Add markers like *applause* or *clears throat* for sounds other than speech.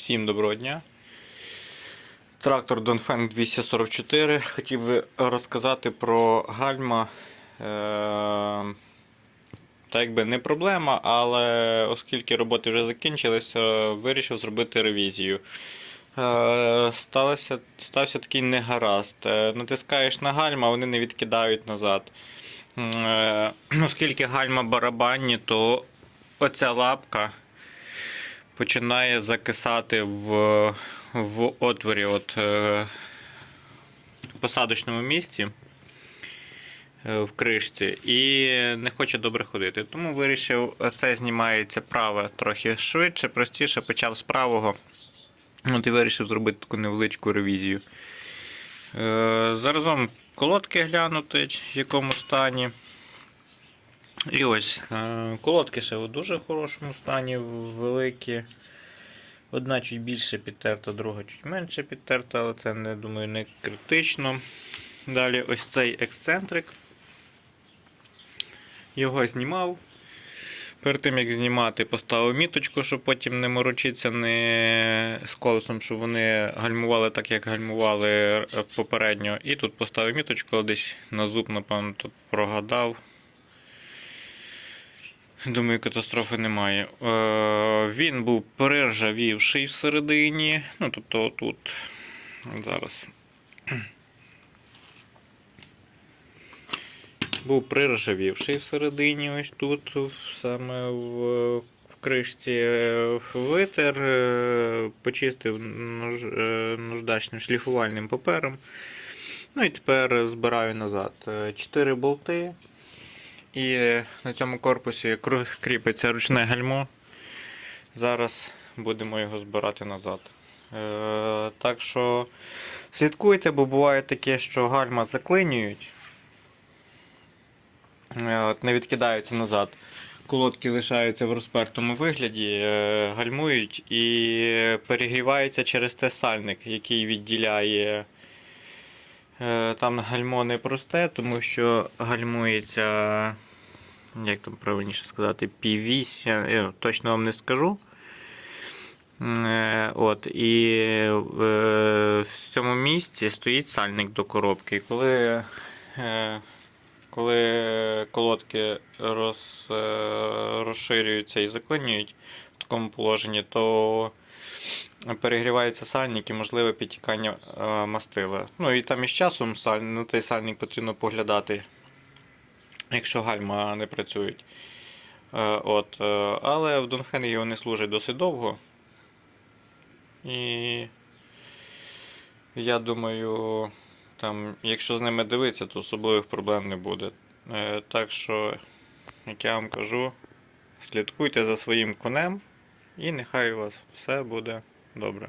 Всім доброго дня. Трактор Донфенг 244. Хотів би розказати про гальма. Е, Та якби не проблема, але оскільки роботи вже закінчилися, вирішив зробити ревізію. Е, Сталося, стався такий негаразд. Е, Натискаєш на гальма, вони не відкидають назад. *clears throat* Оскільки гальма барабанні, то оця лапка починає закисати в, в отворі от, е, в посадочному місці е, в кришці і не хоче добре ходити. Тому вирішив, це знімається праве трохи швидше, простіше, почав з правого. От і вирішив зробити таку невеличку ревізію. Е, заразом колодки глянути, в якому стані. І ось е, колодки ще в дуже хорошому стані, великі. Одна чуть більше підтерта, друга чуть менше підтерта, але це, не думаю, не критично. Далі ось цей ексцентрик. Його знімав. Перед тим як знімати, поставив міточку, щоб потім не морочитися не з колесом, щоб вони гальмували так, як гальмували попередньо. І тут поставив міточку, десь на зуб, напевно, прогадав. Думаю, катастрофи немає. Е, він був перержавівший всередині. Ну, тобто тут зараз. Був приржавівший всередині, ось тут, саме в, в кришці Е, витер, е, почистив нож, е, наждачним шліфувальним папером. Ну і тепер збираю назад. Чотири болти. І на цьому корпусі кріпиться ручне гальмо. Зараз будемо його збирати назад. Е, так що слідкуйте, бо буває таке, що гальма заклинюють, е, не відкидаються назад. Колодки лишаються в розпертому вигляді, е, гальмують і перегріваються через те сальник, який відділяє. Е, Там гальмо не просте, тому що гальмується, як там правильніше сказати, P8, я, точно вам не скажу. Е, От, і в цьому місці стоїть сальник до коробки. Коли, е, коли колодки роз, розширюються і заклинюють в такому положенні, то перегрівається сальник і можливе підтікання е, мастила. Ну і там із часом саль, на той сальник потрібно поглядати, якщо гальма не працюють. Е, От, е, але в Донфенгі вони служать досить довго. І я думаю, там, якщо з ними дивитися, то особливих проблем не буде. Так що, як я вам кажу, слідкуйте за своїм конем, і нехай у вас все буде добре.